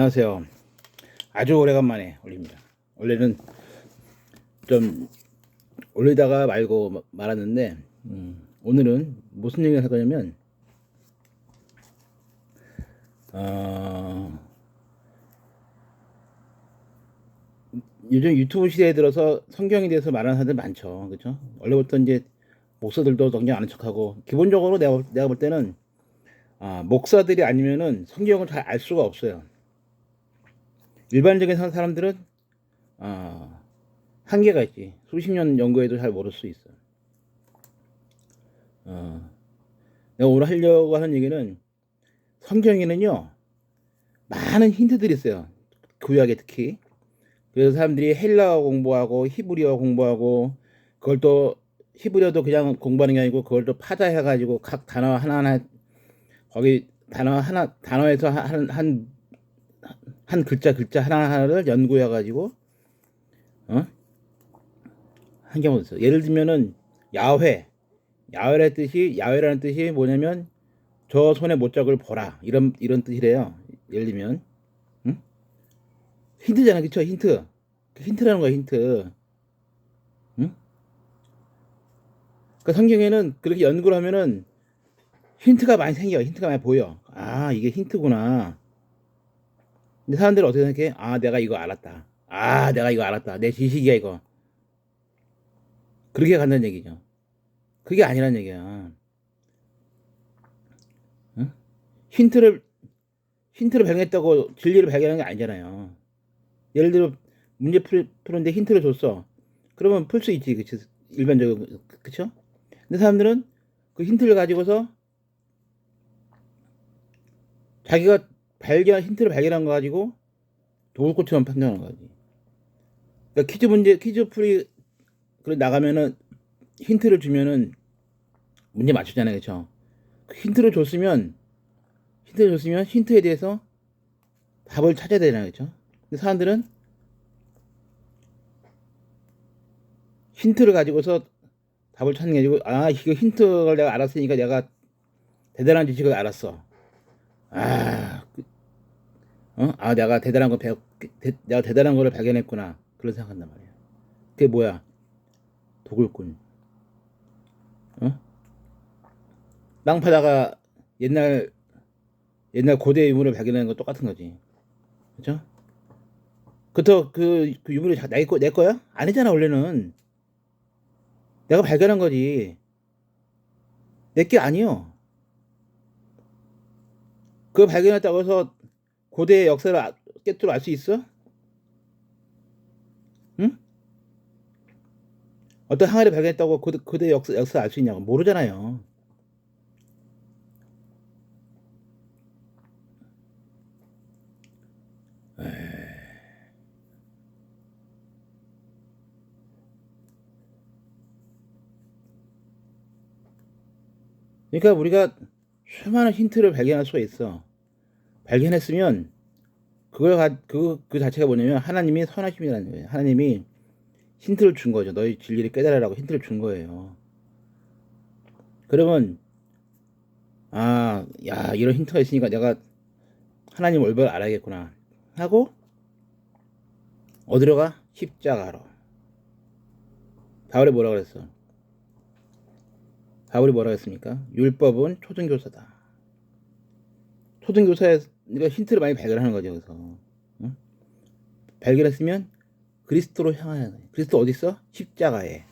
안녕하세요. 아주 오래간만에 올립니다. 원래는 좀 올리다가 말고 마- 말았는데 음, 오늘은 무슨 얘기를 할 거냐면 어, 요즘 유튜브 시대에 들어서 성경에 대해서 말하는 사람들 많죠. 그렇죠? 원래부터 이제 목사들도 성경 아는 척하고 기본적으로 내가, 볼- 내가 볼 때는 아, 목사들이 아니면은 성경을 잘 알 수가 없어요. 일반적인 사- 사람들은 아, 한계가 있지. 수십 년 연구해도 잘 모를 수 있어. 어, 내가 오늘 하려고 하는 얘기는 성경에는요 많은 힌트들이 있어요. 구약에 특히. 그래서 사람들이 헬라어 공부하고 히브리어 공부하고 그걸 또 히브리어도 그냥 공부하는 게 아니고 그걸 또 파자해가지고 각 단어 하나하나 거기 단어 하나 단어에서 한한 한 글자 글자 하나하나를 연구해 가지고 어? 한 경우 있어. 예를 들면은 야훼. 야훼라는 뜻이 야훼라는 뜻이 뭐냐면 저 손에 못짝을 보라. 이런 이런 뜻이래요. 예를 들면 응? 힌트잖아. 그쵸 힌트. 그 힌트라는 거야, 힌트. 응? 그 성경에는 그렇게 연구를 하면은 힌트가 많이 생겨. 힌트가 많이 보여. 아, 이게 힌트구나. 근데 사람들은 어떻게 생각해? 아, 내가 이거 알았다. 아, 내가 이거 알았다. 내 지식이야, 이거. 그렇게 간다는 얘기죠. 그게 아니란 얘기야. 응? 힌트를, 힌트를 발견했다고 진리를 발견한 게 아니잖아요. 예를 들어, 문제 풀, 푸는데 힌트를 줬어. 그러면 풀 수 있지, 그치? 일반적으로, 그쵸? 근데 사람들은 그 힌트를 가지고서 자기가 발견 힌트를 발견한 거 가지고 도울꽃처럼 판단하는 거지. 그러니까 퀴즈 문제 퀴즈 풀이 그래 나가면은 힌트를 주면은 문제 맞추잖아요, 그렇죠? 힌트를 줬으면 힌트를 줬으면 힌트에 대해서 답을 찾아야 되잖아요, 그렇죠? 근데 사람들은 힌트를 가지고서 답을 찾는 게 아니고 아 이거 힌트를 내가 알았으니까 내가 대단한 지식을 알았어. 아, 그- 어? 아, 내가 대단한 거 배웠, 대, 내가 대단한 거를 발견했구나. 그런 생각한단 말이야. 그게 뭐야? 도굴꾼. 어? 땅 파다가 옛날, 옛날 고대 유물을 발견하는 거 똑같은 거지. 그죠? 그렇다, 그, 그 유물이 자- 내, 거, 내 거야? 아니잖아, 원래는. 내가 발견한 거지. 내 게 아니요. 그거 발견했다고 해서 고대의 역사를 아- 깨뜨려 알 수 있어? 응? 어떤 항아리 발견했다고 고대, 고대 역사, 역사 알 수 있냐고 모르잖아요. 그러니까 우리가 수많은 힌트를 발견할 수가 있어. 발견했으면 그걸 가, 그, 그 자체가 뭐냐면 하나님이 선하심이라는 거예요. 하나님이 힌트를 준 거죠. 너희 진리를 깨달으라고 힌트를 준 거예요. 그러면 아, 야, 이런 힌트가 있으니까 내가 하나님 얼굴 알아야겠구나 하고 어디로 가? 십자가로. 바울이 뭐라 그랬어? 바울이 뭐라 했습니까? 율법은 초등교사다. 그러니까 힌트를 많이 발견하는 거죠. 그래서 응? 발견했으면 그리스도로 향하는 거예요. 그리스도 어디 있어? 십자가에.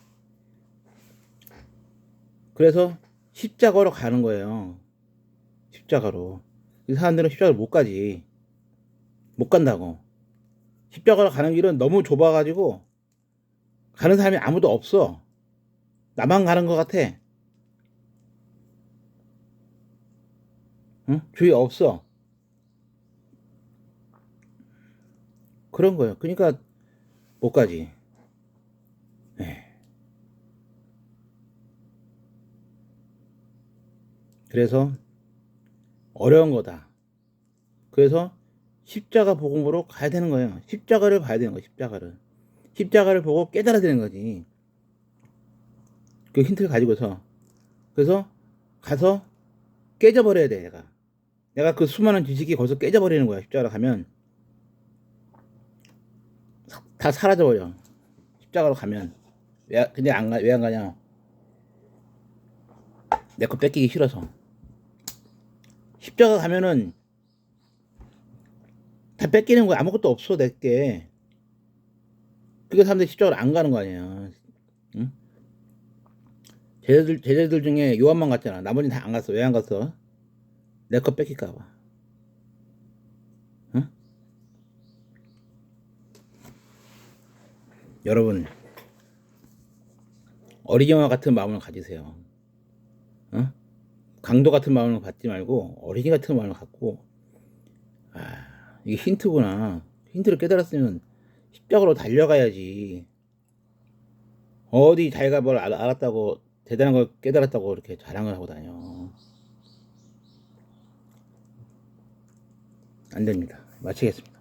그래서 십자가로 가는 거예요. 십자가로. 이 사람들은 십자가를 못 가지. 못 간다고. 십자가로 가는 길은 너무 좁아가지고 가는 사람이 아무도 없어. 나만 가는 것 같아. 응? 주위 없어. 그런 거예요. 그러니까 못 가지. 예. 그래서 어려운 거다. 그래서 십자가 복음으로 가야 되는 거예요. 십자가를 봐야 되는 거예요. 십자가를. 십자가를 보고 깨달아야 되는 거지. 그 힌트를 가지고서. 그래서 가서 깨져버려야 돼, 내가. 내가 그 수많은 지식이 거기서 깨져버리는 거야, 십자가로 가면. 다 사라져버려. 십자가로 가면. 왜, 근데 안 가, 왜 안 가냐? 내 거 뺏기기 싫어서. 십자가 가면은 다 뺏기는 거야. 아무것도 없어, 내게. 그게 사람들이 십자가를 안 가는 거 아니야. 응? 제자들, 제자들 중에 요한만 갔잖아. 나머지는 다 안 갔어. 왜 안 갔어? 내 거 뺏길까봐. 응? 여러분, 어린이와 같은 마음을 가지세요. 어? 강도 같은 마음을 갖지 말고 어린이 같은 마음을 갖고 아 이게 힌트구나 힌트를 깨달았으면 십자가로 달려가야지 어디 자기가 뭘 알- 알았다고 대단한 걸 깨달았다고 이렇게 자랑을 하고 다녀 안 됩니다. 마치겠습니다